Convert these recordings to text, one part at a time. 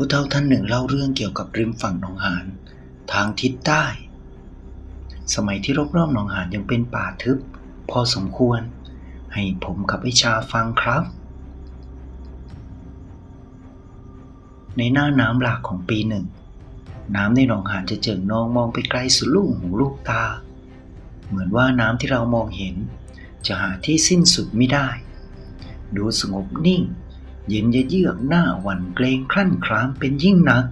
ผู้เฒ่าท่านหนึ่งเล่าเรื่องเกี่ยวกับริมฝั่งหนองหานทางทิศใต้ สมัยที่รอบๆหนองหานยังเป็นป่าทึบ พอสมควร ให้ผมกับไอชาฟังครับ ในหน้าน้ำหลากของปีหนึ่ง น้ำในหนองหานจะเจิ่งนองมองไปไกลสุดลูกหูลูกตา เหมือนว่าน้ำที่เรามองเห็น จะหาที่สิ้นสุดไม่ได้ ดูสงบนิ่ง เย็นเยือกหน้าหวั่นเกรงคลั่นคลามเป็นยิ่งนัก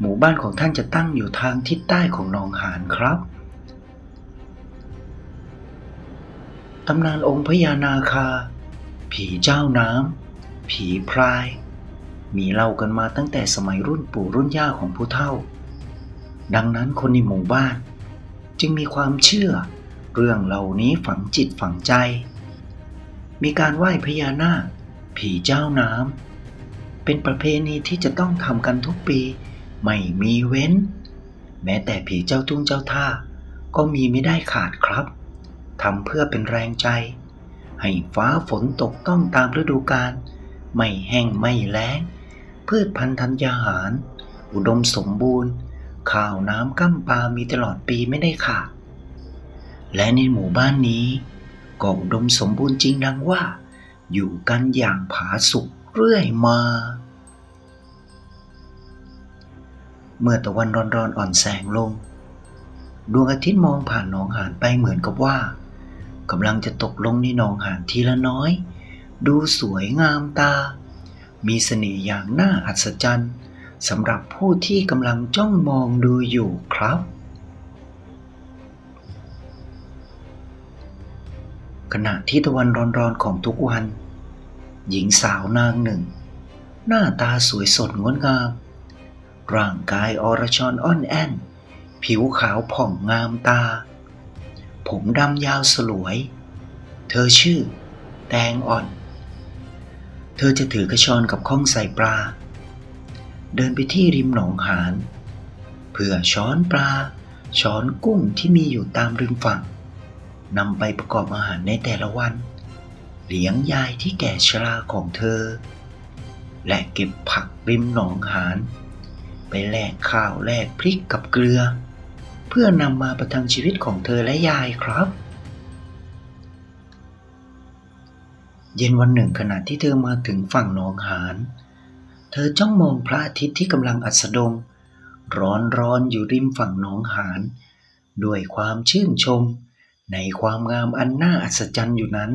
หมู่บ้านของท่านจะตั้งอยู่ทางทิศใต้ของหนองหานครับตำนานองค์พญานาคา ผีเจ้าน้ำ ผีพราย มีเล่ากันมาตั้งแต่สมัยรุ่นปู่รุ่นย่าของผู้เฒ่า ดังนั้นคนในหมู่บ้าน จึงมีความเชื่อ เรื่องเหล่านี้ฝังจิตฝังใจ มีการไหว้พญานาค ผีเจ้าน้ำเป็นประเพณีที่จะต้องทำกันทุกปี ไม่มีเว้น แม้แต่ผีเจ้าทุ่งเจ้าท่า ก็มีไม่ได้ขาดครับทำเพื่อเป็นแรงใจ ให้ฟ้าฝนตกต้องตามฤดูกาลไม่แห้งไม่แล้ง พืชพันธุ์ธัญญาหาร อุดมสมบูรณ์ ข้าวน้ำก้ำปลามีตลอดปีไม่ได้ขาดและในหมู่บ้านนี้ก็อุดมสมบูรณ์จริงดังว่า อยู่กันอย่างผาสุกเรื่อยมา เมื่อตะวันร้อนๆอ่อนแสงลง ดวงอาทิตย์มองผ่านหนองหานไปเหมือนกับว่ากำลังจะตกลงในหนองหานทีละน้อย ดูสวยงามตา มีเสน่ห์อย่างน่าอัศจรรย์สำหรับผู้ที่กำลังจ้องมองดูอยู่ครับ ขณะที่ตะวันร้อนๆของทุกวัน หญิงสาวนางหนึ่ง หน้าตาสวยสดงดงาม ร่างกายอรชรอ่อนแอน ผิวขาวผ่องงามตา ผมดำยาวสลวย เธอชื่อ แตงอ่อน เธอจะถือกระชอนกับข้องใส่ปลา เดินไปที่ริมหนองหานเพื่อช้อนปลา ช้อนกุ้งที่มีอยู่ตามริมฝั่ง นำไปประกอบอาหารในแต่ละวัน เลี้ยงยายที่แก่ชราของเธอ และเก็บผักริมหนองหานไปแลกข้าวแลกพริกกับเกลือ เพื่อนำมาประทังชีวิตของเธอและยายครับ เย็นวันหนึ่งขณะที่เธอมาถึงฝั่งหนองหานเธอจ้องมองพระอาทิตย์ที่กำลังอัสดง ร้อนร้อนอยู่ริมฝั่งหนองหานด้วยความชื่นชม ในความงามอันน่าอัศจรรย์อยู่นั้น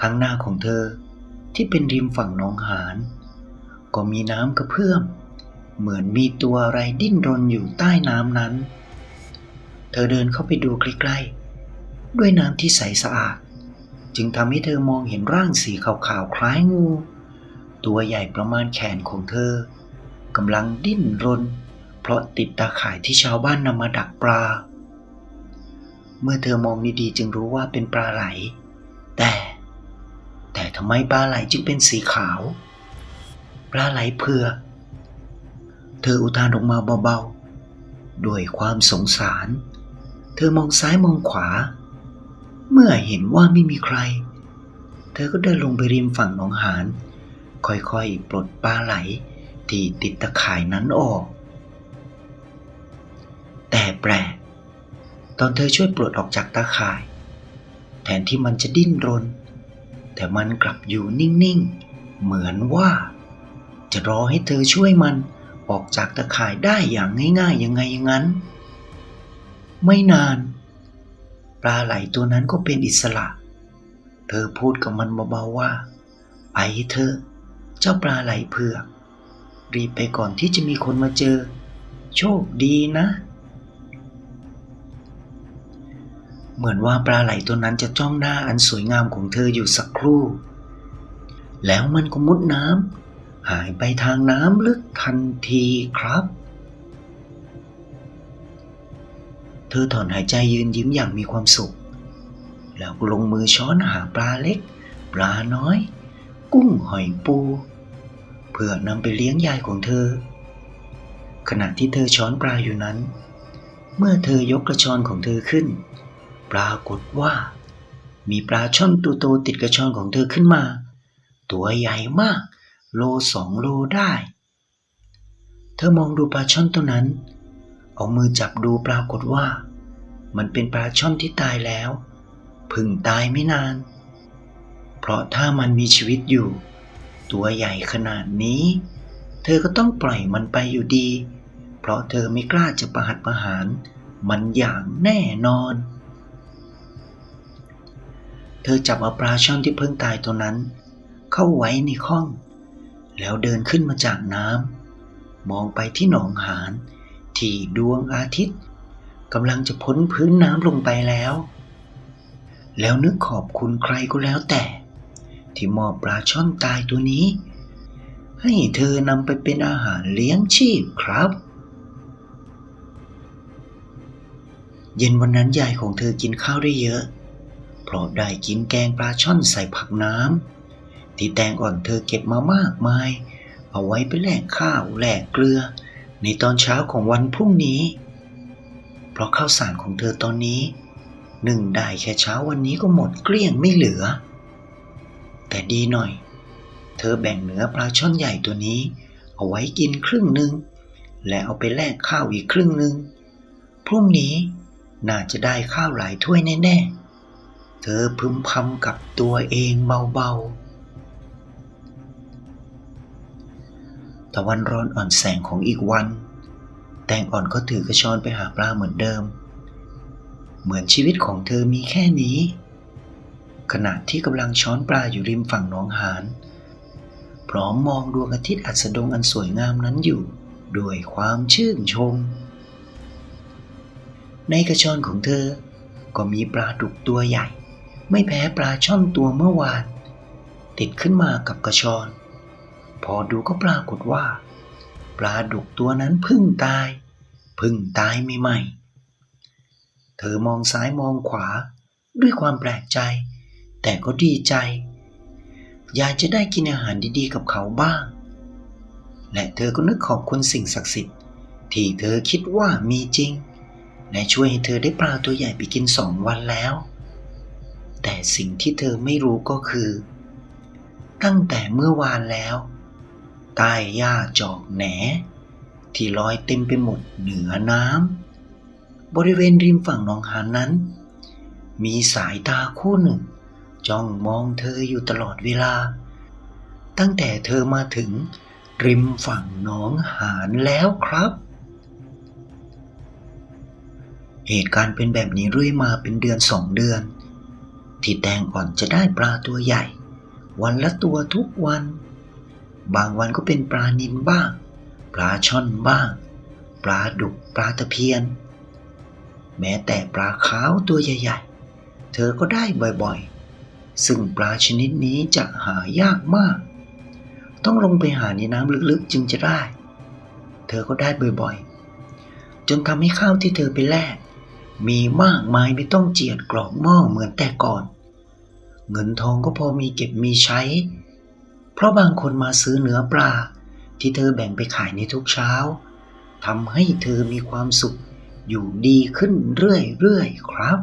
ข้างหน้าของเธอที่เป็นริมฝั่งหนองหาน ก็มีน้ำกระเพื่อม เหมือนมีตัวอะไรดิ้นรนอยู่ใต้น้ำนั้น เธอเดินเข้าไปดูใกล้ๆ ด้วยน้ำที่ใสสะอาด จึงทำให้เธอมองเห็นร่างสีขาวๆคล้ายงู ตัวใหญ่ประมาณแขนของเธอกำลังดิ้นรน เพราะติดตาข่ายที่ชาวบ้านนำมาดักปลา เมื่อเธอมองดีๆจึงรู้ว่าเป็นปลาไหล แต่ แต่ทำไมปลาไหลจึงเป็นสีขาว ปลาไหลเผือกเธออุทานออกมาเบาๆ ด้วยความสงสาร เธอมองซ้ายมองขวา เมื่อเห็นว่าไม่มีใคร เธอก็เดินลงไปริมฝั่งหนองหาน ค่อยๆ ปลดปลาไหลที่ติดตะข่ายนั้นออก แต่แปลก ตอนเธอช่วยปลดออกจากตาข่าย แทนที่มันจะดิ้นรน แต่มันกลับอยู่นิ่งๆ เหมือนว่า จะรอให้เธอช่วยมันออกจากตะข่ายได้อย่างง่ายๆยังไงอย่างนั้น ไม่นาน ปลาไหลตัวนั้นก็เป็นอิสระ เธอพูดกับมันเบาๆว่า ไปเถอเจ้าปลาไหลเผือกรีบไปก่อนที่จะมีคนมาเจอ โชคดีนะ เหมือนว่าปลาไหลตัวนั้นจะจ้องหน้าอันสวยงามของเธออยู่สักครู่ แล้วมันก็มุดน้ำหายไปทางน้ำลึกทันทีครับ เธอถอนหายใจยืนยิ้มอย่างมีความสุข แล้วก็ลงมือช้อนหาปลาเล็ก ปลาน้อย กุ้งหอยปูเพื่อนำไปเลี้ยงยายของเธอ ขณะที่เธอช้อนปลาอยู่นั้น เมื่อเธอยกกระชอนของเธอขึ้น ปรากฏว่า มีปลาช่อนตัวโตติดกระชอนของเธอขึ้นมา ตัวใหญ่มาก โลสองโลได้ เธอมองดูปลาช่อนตัวนั้น เอามือจับดูปรากฏว่า มันเป็นปลาช่อนที่ตายแล้วพึ่งตายไม่นาน เพราะถ้ามันมีชีวิตอยู่ ตัวใหญ่ขนาดนี้ เธอก็ต้องปล่อยมันไปอยู่ดี เพราะเธอไม่กล้าจะประหัตประหารมันอย่างแน่นอน เธอจับเอาปลาช่อนที่เพิ่งตายตัวนั้น เข้าไว้ในข้อง แล้วเดินขึ้นมาจากน้ำมองไปที่หนองหานที่ดวงอาทิตย์กำลังจะพ้นพื้นน้ำลงไปแล้ว แล้วนึกขอบคุณใครก็แล้วแต่ ที่มอบปลาช่อนตายตัวนี้ ให้เธอนำไปเป็นอาหารเลี้ยงชีพครับ เย็นวันนั้นยายของเธอกินข้าวได้เยอะ ราะได้กินแกงปลาช่อนใส่ผักน้ำที่แตงอ่อนเธอเก็บมามากมาย เอาไว้ไปแลกข้าวแลกเกลือ ในตอนเช้าของวันพรุ่งนี้ เพราะข้าวสารของเธอตอนนี้หนึ่งได้แค่เช้าวันนี้ก็หมดเกลี้ยงไม่เหลือ แต่ดีหน่อย เธอแบ่งเนื้อปลาช่อนใหญ่ตัวนี้ เอาไว้กินครึ่งหนึ่งและเอาไปแลกข้าวอีกครึ่งหนึ่งพรุ่งนี้น่าจะได้ข้าวหลายถ้วยแน่ๆ เธอพึมพำกับตัวเองเบาๆ ตะวันร้อนอ่อนแสงของอีกวัน แตงอ่อนก็ถือกระชอนไปหาปลาเหมือนเดิม เหมือนชีวิตของเธอมีแค่นี้ ขณะที่กำลังช้อนปลาอยู่ริมฝั่งหนองหานพร้อมมองดวงอาทิตย์อัสดงอันสวยงามนั้นอยู่ ด้วยความชื่นชม ในกระชอนของเธอก็มีปลาดุกตัวใหญ่ ไม่แพ้ปลาช่อนตัวเมื่อวาน ติดขึ้นมากับกระชอน พอดูก็ปรากฏว่า ปลาดุกตัวนั้นพึ่งตาย พึ่งตายไม่ใหม่ๆเธอมองซ้ายมองขวา ด้วยความแปลกใจ แต่ก็ดีใจ อยากจะได้กินอาหารดีๆ กับเขาบ้าง และเธอก็นึกขอบคุณสิ่งศักดิ์สิทธิ์ที่เธอคิดว่ามีจริง และช่วยให้เธอได้ปลาตัวใหญ่ไปกินสองวันแล้ว แต่สิ่งที่เธอไม่รู้ก็คือ ตั้งแต่เมื่อวานแล้วใต้หญ้าจอกแหน ที่ลอยเต็มไปหมดเหนือน้ำบริเวณริมฝั่งหนองหานนั้น มีสายตาคู่หนึ่ง จ้องมองเธออยู่ตลอดเวลา ตั้งแต่เธอมาถึงริมฝั่งหนองหานแล้วครับ เหตุการณ์เป็นแบบนี้เรื่อยมาเป็นเดือนสองเดือน ที่แตงอ่อนจะได้ปลาตัวใหญ่ วันละตัวทุกวัน บางวันก็เป็นปลานิลบ้าง ปลาช่อนบ้าง ปลาดุกปลาตะเพียน แม้แต่ปลาขาวตัวใหญ่ ๆ เธอก็ได้บ่อยๆ ซึ่งปลาชนิดนี้จะหายากมาก ต้องลงไปหาในน้ำลึกๆจึงจะได้ เธอก็ได้บ่อยๆ จนทำให้ข้าวที่เธอไปแลกมีมากมายไม่ต้องเจียดกรอกหม้อเหมือนแต่ก่อน เงินทองก็พอมีเก็บมีใช้ เพราะบางคนมาซื้อเนื้อปลาที่เธอแบ่งไปขายในทุกเช้าทำให้เธอมีความสุขอยู่ดีขึ้นเรื่อยๆครับ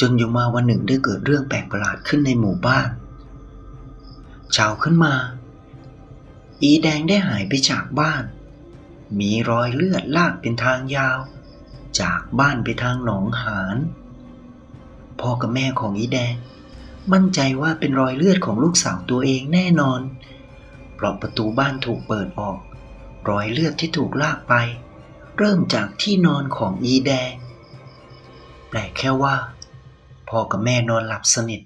จนอยู่มาวันหนึ่งได้เกิดเรื่องแปลกประหลาดขึ้นในหมู่บ้านเช้าขึ้นมา อีแดงได้หายไปจากบ้าน มีรอยเลือดลากเป็นทางยาว จากบ้านไปทางหนองหาน พ่อกับแม่ของอีแดง มั่นใจว่าเป็นรอยเลือดของลูกสาวตัวเองแน่นอน เพราะประตูบ้านถูกเปิดออก รอยเลือดที่ถูกลากไป เริ่มจากที่นอนของอีแดงแปลกแค่ว่า พ่อกับแม่นอนหลับสนิท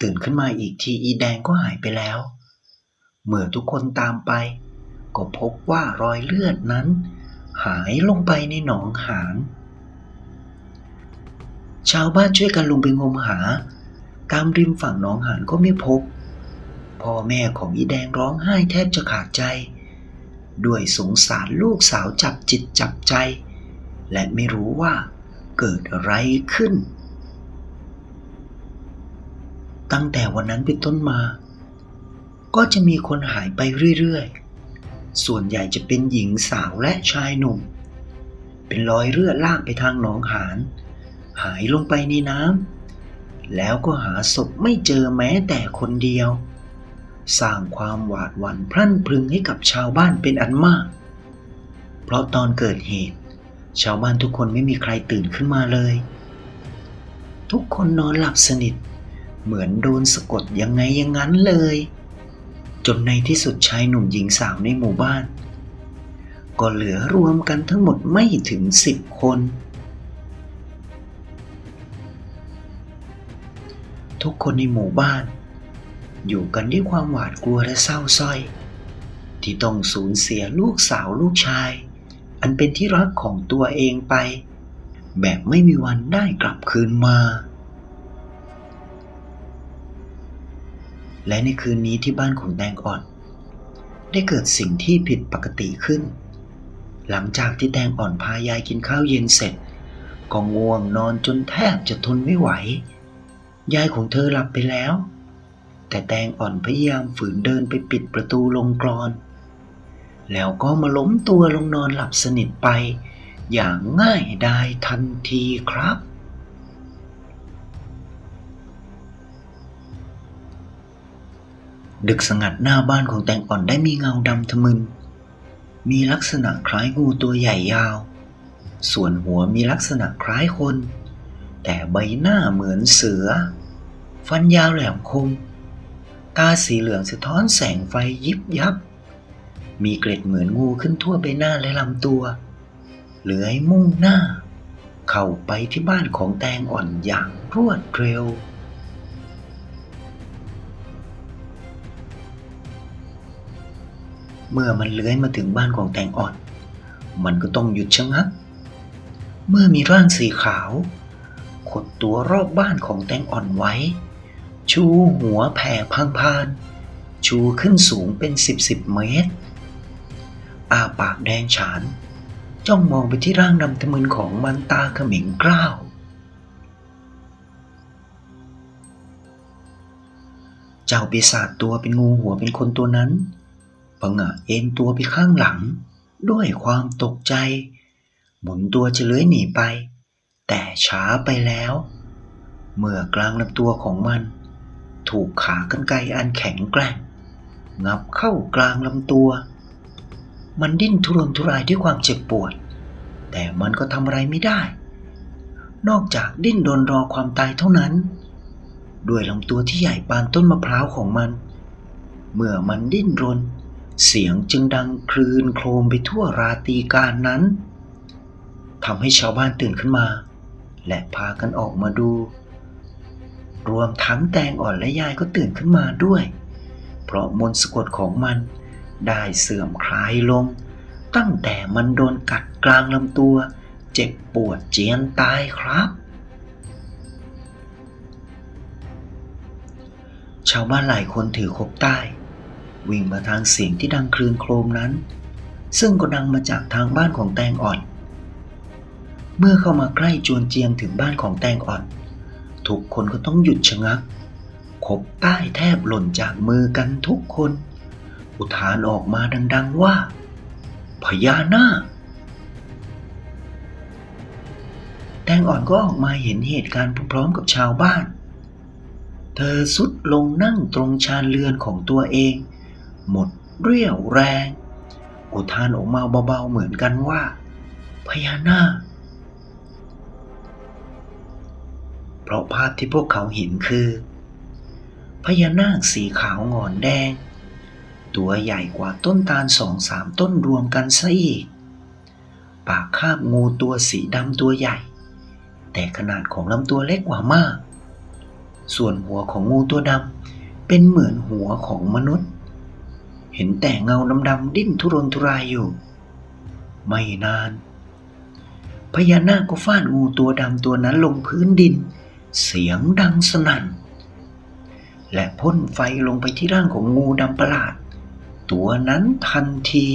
ตื่นขึ้นมาอีกทีอีแดงก็หายไปแล้ว เมื่อทุกคนตามไป ก็พบว่ารอยเลือดนั้น หายลงไปในหนองหาน ชาวบ้านช่วยกันลงไปงมหา ตามริมฝั่งหนองหานก็ไม่พบ พ่อแม่ของอีแดงร้องไห้แทบจะขาดใจ ด้วยสงสารลูกสาวจับจิตจับใจ และไม่รู้ว่าเกิดอะไรขึ้น ตั้งแต่วันนั้นเป็นต้นมา ก็จะมีคนหายไปเรื่อยๆ ส่วนใหญ่จะเป็นหญิงสาวและชายหนุ่ม เป็นรอยเลือดลากไปทางหนองหาน หายลงไปในน้ำแล้วก็หาศพไม่เจอแม้แต่คนเดียว สร้างความหวาดหวั่นพรั่นพรึงให้กับชาวบ้านเป็นอันมาก เพราะตอนเกิดเหตุ ชาวบ้านทุกคนไม่มีใครตื่นขึ้นมาเลย ทุกคนนอนหลับสนิท เหมือนโดนสะกดยังไงย่างนั้นเลย จนในที่สุดชายหนุ่มหญิงสาวในหมู่บ้าน ก็เหลือรวมกันทั้งหมดไม่ถึงสิบคน ทุกคนในหมู่บ้าน อยู่กันด้วยความหวาดกลัวและเศร้าสร้อย ที่ต้องสูญเสียลูกสาวลูกชาย อันเป็นที่รักของตัวเองไป แบบไม่มีวันได้กลับคืนมา และในคืนนี้ที่บ้านของแตงอ่อน ได้เกิดสิ่งที่ผิดปกติขึ้น หลังจากที่แตงอ่อนพายายกินข้าวเย็นเสร็จก็ง่วงนอนจนแทบจะทนไม่ไหว ยายของเธอหลับไปแล้ว แต่แตงอ่อนพยายามฝืนเดินไปปิดประตูลงกรอน แล้วก็มาล้มตัวลงนอนหลับสนิทไป อย่างง่ายดายทันทีครับดึกสงัดหน้าบ้านของแตงอ่อนได้มีเงาดำทะมึน มีลักษณะคล้ายงูตัวใหญ่ยาว ส่วนหัวมีลักษณะคล้ายคน แต่ใบหน้าเหมือนเสือ ฟันยาวแหลมคม ตาสีเหลืองสะท้อนแสงไฟยิบยับ มีเกล็ดเหมือนงูขึ้นทั่วใบหน้าและลำตัวเลื้อยมุ่งหน้า เข้าไปที่บ้านของแตงอ่อนอย่างรวดเร็ว เมื่อมันเลื้อยมาถึงบ้านของแตงอ่อน มันก็ต้องหยุดชะงัก เมื่อมีร่างสีขาว ขดตัวรอบบ้านของแตงอ่อนไว้ ชูหัวแผ่พังพาน ชูขึ้นสูงเป็นสิบสิบเมตร อาปากแดงฉาน จ้องมองไปที่ร่างดำทะมึนของมันตาเขมิงกล้าวเจ้าปีศาจตัวเป็นงูหัวเป็นคนตัวนั้นผงะเอ็นตัวไปข้างหลัง ด้วยความตกใจ หมุนตัวจะเลื้อยหนีไป แต่ช้าไปแล้ว เมื่อกลางลำตัวของมัน ถูกขากรรไกรอันแข็งแกร่ง งับเข้ากลางลำตัว มันดิ้นทุรนทุรายด้วยความเจ็บปวด แต่มันก็ทำอะไรไม่ได้ นอกจากดิ้นรนรอความตายเท่านั้น ด้วยลำตัวที่ใหญ่ปานต้นมะพร้าวของมัน เมื่อมันดิ้นรน เสียงจึงดังคลืนโครมไปทั่วราตรีการนั้นทำให้ชาวบ้านตื่นขึ้นมา และพากันออกมาดู รวมทั้งแตงอ่อนและยายก็ตื่นขึ้นมาด้วย เพราะมนต์สะกดของมันได้เสื่อมคลายลง ตั้งแต่มันโดนกัดกลางลำตัว เจ็บปวดเจียนตายครับ ชาวบ้านหลายคนถือคบใต้ วิ่งมาทางเสียงที่ดังคลืนโครมนั้น ซึ่งก็ดังมาจากทางบ้านของแตงอ่อน เมื่อเข้ามาใกล้จวนเจียงถึงบ้านของแตงอ่อน ทุกคนก็ต้องหยุดชะงักขบใต้แทบหล่นจากมือกันทุกคน อุทานออกมาดัง ๆว่า พญานาคแตงอ่อนก็ออกมาเห็นเหตุการณ์พร้อมกับชาวบ้าน เธอสุดลงนั่งตรงชานเรือนของตัวเอง หมดเรี่ยวแรง อุทานออกมาเบาๆเหมือนกันว่า พญานาค ราะภาพที่พวกเขาเห็นคือ พญานาคสีขาวงอนแดง ตัวใหญ่กว่าต้นตาลสองสามต้นรวมกันซะอีก ปากคาบงูตัวสีดำตัวใหญ่ แต่ขนาดของลำตัวเล็กกว่ามาก ส่วนหัวของงูตัวดำเป็นเหมือนหัวของมนุษย์ เห็นแต่เงาดำๆดิ้นทุรนทุรายอยู่ ไม่นานพญานาคก็ฟาดงูตัวดำตัวนั้นลงพื้นดิน เสียงดังสนั่น และพ่นไฟลงไปที่ร่างของงูดำประหลาด ตัวนั้นทันที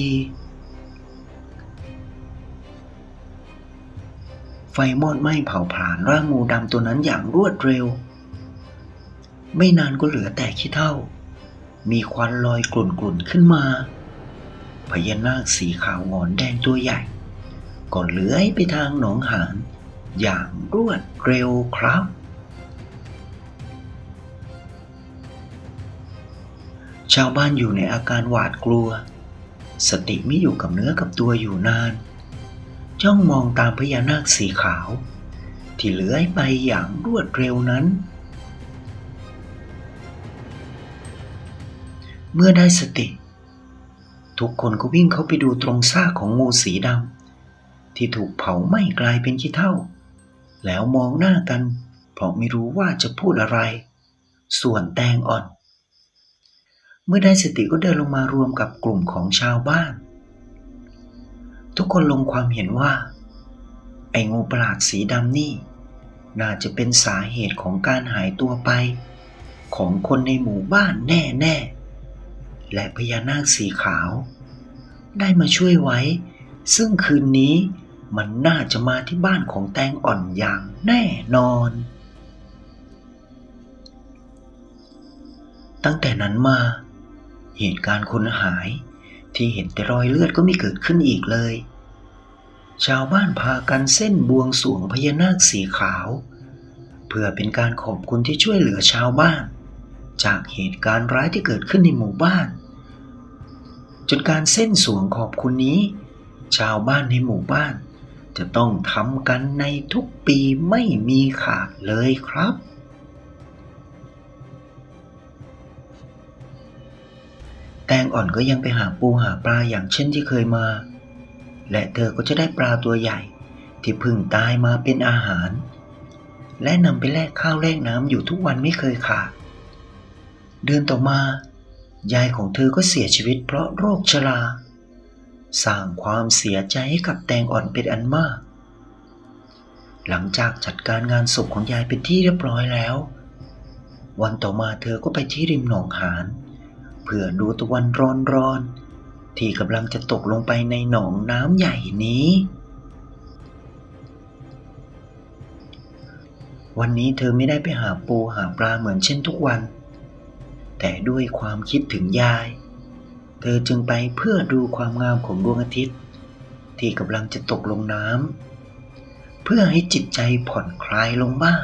ไฟมอดไหม้เผาผลาญร่างงูดำตัวนั้นอย่างรวดเร็ว ไม่นานก็เหลือแต่ขี้เท่า มีควันลอยกลุ่นๆขึ้นมา พญานาคสีขาวงอนแดงตัวใหญ่ก็เลื้อยไปทางหนองหานอย่างรวดเร็วครับ ชาวบ้านอยู่ในอาการหวาดกลัว สติไม่อยู่กับเนื้อกับตัวอยู่นาน จ้องมองตามพญานาคสีขาว ที่เลื้อยไปอย่างรวดเร็วนั้น เมื่อได้สติ ทุกคนก็วิ่งเข้าไปดูตรงซากของงูสีดำที่ถูกเผาไหม้กลายเป็นขี้เถ้า แล้วมองหน้ากัน เพราะไม่รู้ว่าจะพูดอะไร ส่วนแตงอ่อน เมื่อได้สติก็เดินลงมารวมกับกลุ่มของชาวบ้าน ทุกคนลงความเห็นว่า ไอ้งูประหลาดสีดำนี่ น่าจะเป็นสาเหตุของการหายตัวไป ของคนในหมู่บ้านแน่ๆ และพญานาคสีขาว ได้มาช่วยไว้ ซึ่งคืนนี้มันน่าจะมาที่บ้านของแตงอ่อนอย่างแน่นอน ตั้งแต่นั้นมา เหตุการณ์คนหาย ที่เห็นแต่รอยเลือดก็ไม่เกิดขึ้นอีกเลย ชาวบ้านพากันเส้นบวงสวงพญานาคสีขาว เพื่อเป็นการขอบคุณที่ช่วยเหลือชาวบ้าน จากเหตุการณ์ร้ายที่เกิดขึ้นในหมู่บ้าน จนการเส้นสวงขอบคุณนี้ ชาวบ้านในหมู่บ้าน จะต้องทำกันในทุกปีไม่มีขาดเลยครับ แตงอ่อนก็ยังไปหาปูหาปลาอย่างเช่นที่เคยมา และเธอก็จะได้ปลาตัวใหญ่ ที่พึ่งตายมาเป็นอาหาร และนำไปแลกข้าวแลกน้ำอยู่ทุกวันไม่เคยขาด เดือนต่อมา ยายของเธอก็เสียชีวิตเพราะโรคชรา สร้างความเสียใจให้กับแตงอ่อนเป็นอันมาก หลังจากจัดการงานศพของยายเป็นที่เรียบร้อยแล้ว วันต่อมาเธอก็ไปที่ริมหนองหาน เพื่อดูตะวันร้อนๆที่กำลังจะตกลงไปในหนองน้ำใหญ่นี้ วันนี้เธอไม่ได้ไปหาปูหาปลาเหมือนเช่นทุกวัน แต่ด้วยความคิดถึงยาย เธอจึงไปเพื่อดูความงามของดวงอาทิตย์ ที่กำลังจะตกลงน้ำเพื่อให้จิตใจผ่อนคลายลงบ้าง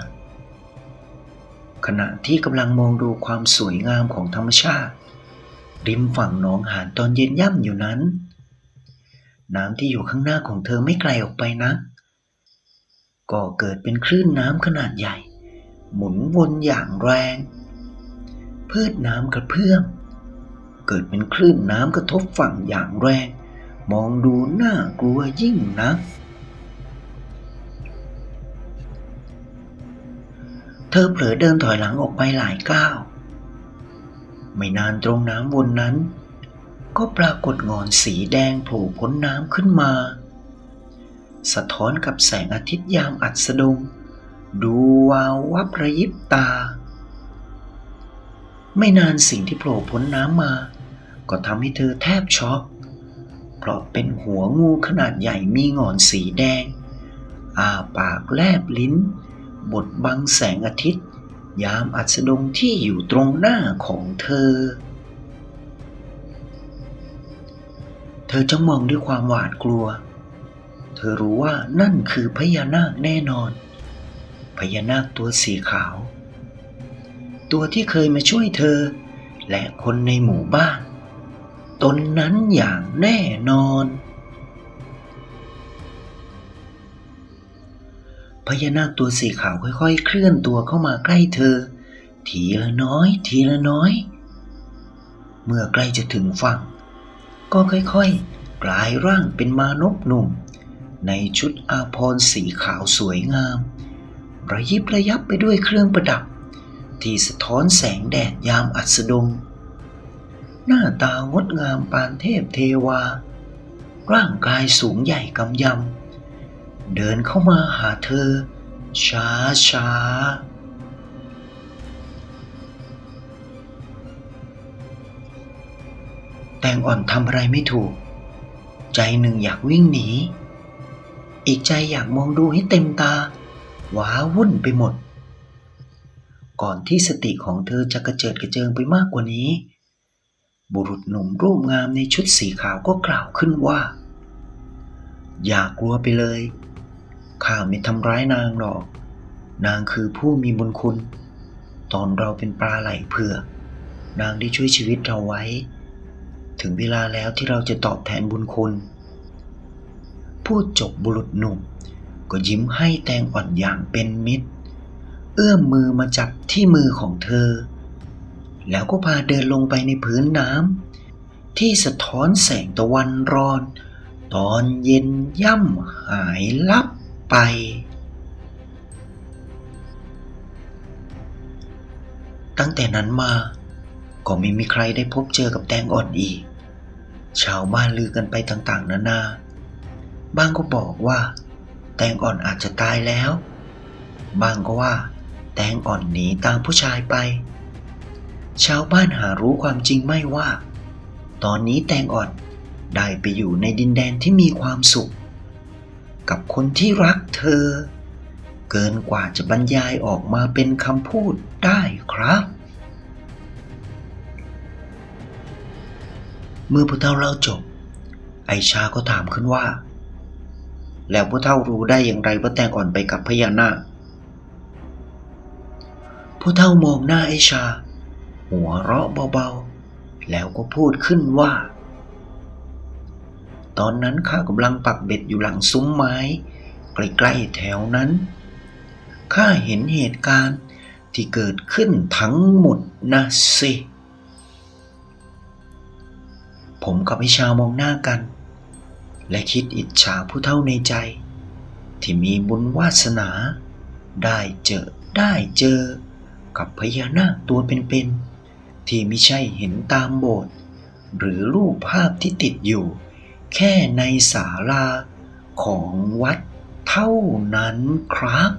ขณะที่กำลังมองดูความสวยงามของธรรมชาติ ริมฝั่งหนองหานตอนเย็นย่ำอยู่นั้น น้ำที่อยู่ข้างหน้าของเธอไม่ไกลออกไปนัก ก็เกิดเป็นคลื่นน้ำขนาดใหญ่ หมุนวนอย่างแรง พืชน้ำกระเพื่อมเกิดเป็นคลื่นน้ำกระทบฝั่งอย่างแรง มองดูน่ากลัวยิ่งนัก เธอเผลอเดินถอยหลังออกไปหลายก้าว ไม่นานตรงน้ำวนนั้น ก็ปรากฏงอนสีแดงโผล่พ้นน้ำขึ้นมา สะท้อนกับแสงอาทิตย์ยามอัสดง ดูวาววับระยิบตา ไม่นานสิ่งที่โผล่พ้นน้ำมา ก็ทำให้เธอแทบช็อกเพราะเป็นหัวงูขนาดใหญ่มีงอนสีแดงอาปากแลบลิ้น บดบังแสงอาทิตย์ ยามอัสดงที่อยู่ตรงหน้าของเธอ เธอจ้องมองด้วยความหวาดกลัว เธอรู้ว่านั่นคือพญานาคแน่นอน พญานาคตัวสีขาว ตัวที่เคยมาช่วยเธอ และคนในหมู่บ้าน ตนนั้นอย่างแน่นอน พญานาคตัวสีขาวค่อย ๆ เคลื่อนตัวเข้ามาใกล้เธอ ทีละน้อย ทีละน้อย เมื่อใกล้จะถึงฝั่ง ก็ค่อยๆ กลายร่างเป็นมานพหนุ่ม ในชุดอาภรณ์สีขาวสวยงาม ระยิบระยับไปด้วยเครื่องประดับ ที่สะท้อนแสงแดดยามอัสดง หน้าตางดงามปานเทพเทวา ร่างกายสูงใหญ่กำยำ เดินเข้ามาหาเธอ ช้าช้าแตงอ่อนทำอะไรไม่ถูก ใจหนึ่งอยากวิ่งหนี อีกใจอยากมองดูให้เต็มตา ว้าวุ่นไปหมด ก่อนที่สติของเธอจะกระเจิดกระเจิงไปมากกว่านี้ บุรุษหนุ่มรูปงามในชุดสีขาวก็กล่าวขึ้นว่า อย่ากลัวไปเลย ข้าไม่ทำร้ายนางหรอก นางคือผู้มีบุญคุณ ตอนเราเป็นปลาไหลเผือกนางได้ช่วยชีวิตเราไว้ ถึงเวลาแล้วที่เราจะตอบแทนบุญคุณ พูดจบบุรุษหนุ่ม ก็ยิ้มให้แตงอ่อนอย่างเป็นมิตร เอื้อมมือมาจับที่มือของเธอ แล้วก็พาเดินลงไปในพื้นน้ำที่สะท้อนแสงตะวันรอน ตอนเย็นย่ำหายลับ ไป ตั้งแต่นั้นมา ก็ไม่มีใครได้พบเจอกับแตงอ่อนอีก ชาวบ้านลือกันไปต่างๆ นานา บางก็บอกว่า แตงอ่อนอาจจะตายแล้ว บางก็ว่า แตงอ่อนหนีตามผู้ชายไป ชาวบ้านหารู้ความจริงไม่ว่า ตอนนี้แตงอ่อนได้ไปอยู่ในดินแดนที่มีความสุข กับคนที่รักเธอ เกินกว่าจะบรรยายออกมาเป็นคำพูดได้ครับ เมื่อผู้เฒ่าเล่าจบ ไอชาก็ถามขึ้นว่า แล้วผู้เฒ่ารู้ได้อย่างไรว่าแตงอ่อนไปกับพญานาคผู้เฒ่ามองหน้าไอชา หัวเราะเบาๆ แล้วก็พูดขึ้นว่า ตอนนั้นข้ากำลังปักเบ็ดอยู่หลังซุ้มไม้ ใกล้ๆแถวนั้น ข้าเห็นเหตุการณ์ที่เกิดขึ้นทั้งหมดนะสิ ผมกับไอชามองหน้ากัน และคิดอิจฉาผู้เท่าในใจ ที่มีบุญวาสนา ได้เจอได้เจอ กับพญานาคตัวเป็นๆที่ไม่ใช่เห็นตามโบสถ์หรือรูปภาพที่ติดอยู่ แค่ในศาลาของวัดเท่านั้นครับ